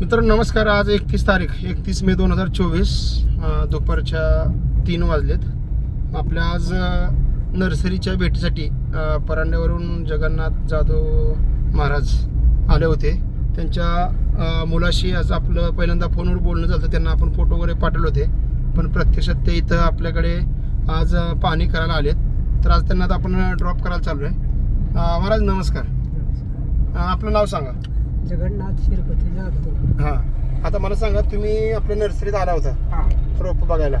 मित्रांनो नमस्कार. आज एकतीस तारीख एकतीस मे दोन हजार चोवीस दुपारच्या तीन वाजलेत. आपल्या आज नर्सरीच्या भेटीसाठी परांड्यावरून जगन्नाथ जाधव महाराज आले होते. त्यांच्या मुलाशी आज आपलं पहिल्यांदा फोनवर बोलणं झालं. त्यांना आपण फोटो वगैरे पाठवले होते. पण प्रत्यक्षात ते इथं आपल्याकडे आज पाहणी करायला आलेत. तर आज त्यांना आता आपण ड्रॉप करायला चालू आहे महाराज नमस्कार. आपलं नाव सांगा. जगन्नाथ शिरपती जाधव. हा. आता मला सांगा तुम्ही आपल्या नर्सरीत आला होता. हा. रोप बघायला.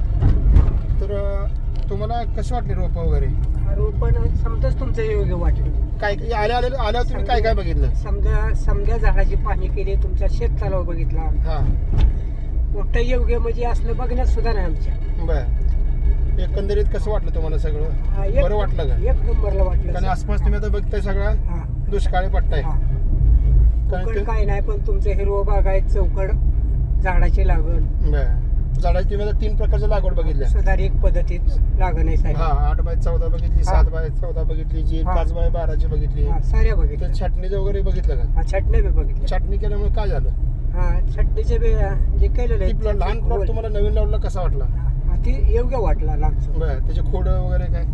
तर अं, तुम्हाला कसे वाटले रोप वगैरे? रोपण समजाच तुमचं योग्य वाटलं. काय काय आल्या आल्या आल्यावर तुम्ही काय काय बघितलं? समजा समजा झाडाची पाहणी केली तुमचा शेत तलाव बघितला. हा. मोठं योग्य म्हणजे असलं बघण्यात सुद्धा नाही आमच्या. बर. एकंदरीत कसं वाटलं तुम्हाला सगळं? हा, एक- बरं वाटलं का? एक नंबरला वाटलं कारण आसपास तुम्ही आता बघताय सगळा. हा, दुष्काळी पट्टा हा. आहे कोकण काय नाही पण तुमचं हिरवं बाग आहे चौकड झाडाची लागण. बर. झाडाची तुम्ही आता तीन प्रकारच्या लागवड बघितल्या. सुधारित पद्धतीत लागण आहे सारी हा आठ बाय चौदा बघितली हा. सात बाय चौदा बघितली जी हा. पाच बाय बाराची बघितली. हा, साऱ्या बघितल्या. छाटणीचं वगैरे बघितलं का? हा छटणे बी बघितल्या छाटणी केल्यामुळे काय झालं? हा छटणीचे बी जे केलेलं ती प्लॉट लहान प्लॉट तुम्हाला नवीन लावला कसा वाटला? हा, ती योग्य वाटला लांबचं बर त्याचे खोड वगैरे काय?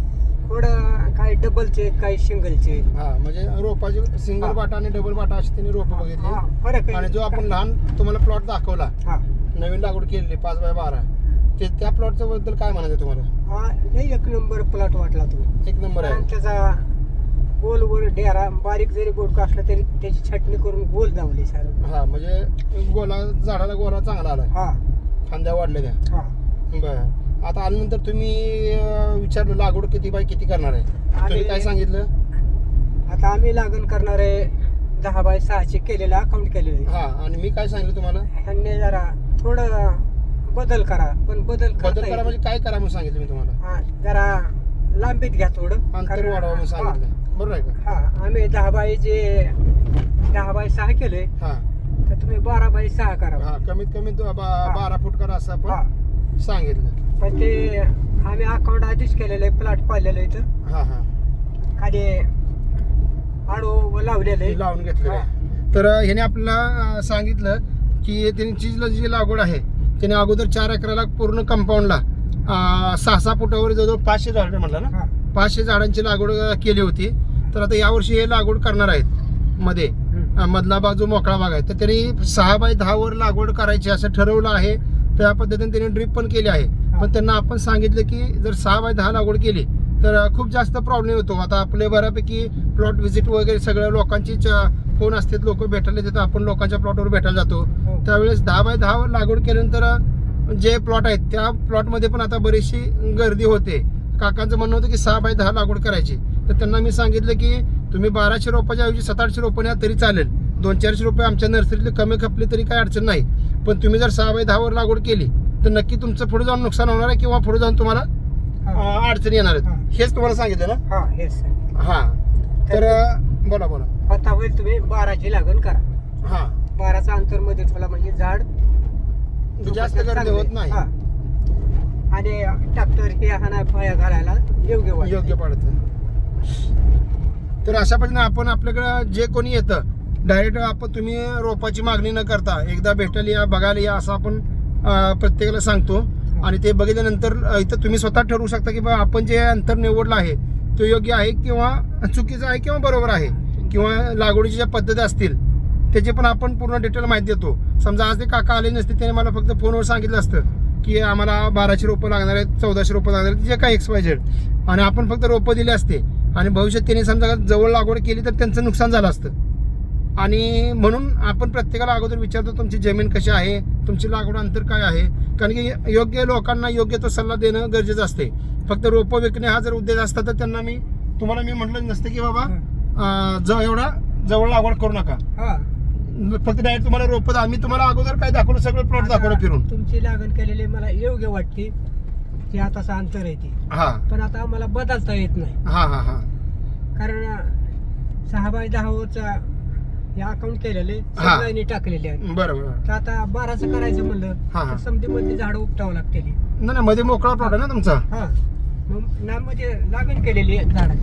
डबलचे काही सिंगलचे. हा म्हणजे रोपाचे सिंगल हा. बाटा आणि डबल बाटा अशी त्यांनी रोपं हा, बघितली. आहे. आणि जो आपण लहान तुम्हाला प्लॉट दाखवला हा. नवीन लागवड केलेली पाच बाय बारा ते त्या प्लॉटच्या बद्दल काय म्हणायचं तुम्हाला? हा एक नंबर प्लॉट वाटला तो. एक नंबर कारण आहे त्याचा गोल वर डेरा बारीक जरी बोडका असला तरी त्याची छटणी करून गोल दावली सारं. हा म्हणजे गोला झाडाला गोला चांगला आलाय. हा. फांद्या वाढल्या त्या. हा. बर. आता आल्यानंतर तुम्ही अं, विचारलं लागवड किती बाय किती करणार आहे? तुम्ही काय सांगितलं? आता आम्ही लागण करणारे दहा बाय सहाचे केलेलं अकाउंट केलेलं आहे. हा आणि मी काय सांगितलं तुम्हाला? ह्यांनी जरा थोडं बदल करा पण बदल बदल करा. म्हणजे काय करा म्हणून सांगितलं मी तुम्हाला? हा जरा लांबीत घ्या थोडं अंतर कारण- वाढवा म्हणून हा, सांगितलं बरोबर आहे का? हा आम्ही दहा बाय जे दहा बाय सहा केलंय हा. तर तुम्ही बारा बाय सहा करा. हा कमीत कमी दो- बा- हा. बारा फूट करा असं हा. आपण सांगितलं. पण ते आम्ही अकाउंट आधीच केलेलं आहे प्लॉट पाडलेलं आहे तर हा हा. खाली आडो लावलेलं आहे. लावून घेतलं हा. तर ह्याने आपल्याला अं, सांगितलं की त्यांची जी जी लागवड आहे त्याने अगोदर चार एकराला पूर्ण कंपाऊंडला सहा सहा फुटावर जवळजवळ पाचशे झाडं म्हणलं ना? हा. पाचशे झाडांची लागवड अं, केली होती. तर आता यावर्षी हे लागवड करणार आहेत मध्ये. हम्म. अं, मधला भाग जो मोकळा भाग आहे. तर त्यांनी सहा बाय दहा वर लागवड करायची असं ठरवलं आहे. त्या पद्धतीने त्यांनी ड्रीप पण केली आहे. पण त्यांना आपण सांगितलं की जर सहा बाय दहा लागवड केली तर खूप जास्त प्रॉब्लेम येतो. आता आपले बऱ्यापैकी प्लॉट व्हिजिट वगैरे सगळ्या लोकांची फोन असतात लोक भेटायला येतात आपण लोकांच्या प्लॉटवर भेटायला जातो. हो. त्यावेळेस दहा बाय दहा वर लागवड केल्यानंतर जे प्लॉट आहेत त्या प्लॉटमध्ये पण आता बरीचशी गर्दी होते. काकांचं म्हणणं होतं की सहा बाय दहा लागवड करायची. तर त्यांना मी सांगितलं की तुम्ही बाराशे रोपाच्या ऐवजी सात आठशे रोपं न्या तरी चालेल. दोन चारशे रुपये आमच्या नर्सरीतले कमी खपले तरी काही अडचण नाही. पण तुम्ही जर सहा बाय दहावर लागवड केली तर नक्की तुमचं पुढे जाऊन नुकसान होणार आहे किंवा पुढे जाऊन तुम्हाला. अं, अडचणी येणार. आहेत हेच तुम्हाला सांगितलं ना हा. हा तर अं, बोला बोला आता होईल तुम्ही बाराची लागण करा हा बाराचा अंतरमध्ये ठेवला म्हणजे झाड जास्त जोपासण्यात गर्दी चांगलं होत नाही. हा. आणि ट्रॅक्टर हे हाना फळ्या घालायला योग्य वाटतं. योग्य पडतं तर अशा पद्धतीने आपण आपल्याकडं जे कोणी येतं डायरेक्ट आपण तुम्ही रोपाची मागणी न करता एकदा भेटायला या बघाल या असं आपण प्रत्येकाला सांगतो. आणि ते बघितल्यानंतर इथं तुम्ही स्वतः ठरवू शकता की बा आपण जे अंतर निवडलं आहे तो योग्य आहे किंवा चुकीचं आहे किंवा बरोबर आहे? किंवा लागवडीच्या ज्या पद्धती असतील त्याची पण आपण पूर्ण डिटेल माहिती देतो. समजा आज ते काका आले नसते त्याने मला फक्त फोनवर सांगितलं असतं की आम्हाला बाराशे रोपं लागणार आहेत चौदाशे रोपं लागणार आहेत जे काही एक्सपायझेड आणि आपण फक्त रोपं दिले असते. आणि भविष्यात त्यांनी समजा जवळ लागवड केली तर त्यांचं नुकसान झालं असतं. आणि म्हणून आपण प्रत्येकाला अगोदर विचारतो तुमची जमीन कशी आहे? तुमची लागवड अंतर काय आहे? कारण की योग्य लोकांना योग्य तो सल्ला देणं गरजेचं असते. फक्त रोपं विकणे हा जर उद्देश असता तर त्यांना मी तुम्हाला मी म्हटलं नसतं की बाबा ज एवढा जवळ लागवड करू नका. हा. फक्त डायरेक्ट तुम्हाला रोपं आम्ही तुम्हाला अगोदर काय दाखवलं? सगळं प्लॉट दाखवलं आता फिरून. तुमची लागण केलेली मला योग्य वाटते ते आताचं अंतर आहे ते. हा. पण आता आम्हाला बदलता येत नाही. हा हा हा. कारण सहा बाय दहाचा हे अकाउंट केलेले हा. सगळ्यांनी टाकलेले आहे बरं बरं. तर आता बाराचं करायचं म्हणलं हा, हा. तर समधीमध्ये झाडं उपटावं लागते नाही नाही मध्ये मोकळा प्लॉट आहे ना तुमचा? हा. मग नामध्ये लागण केलेली आहे झाडाची.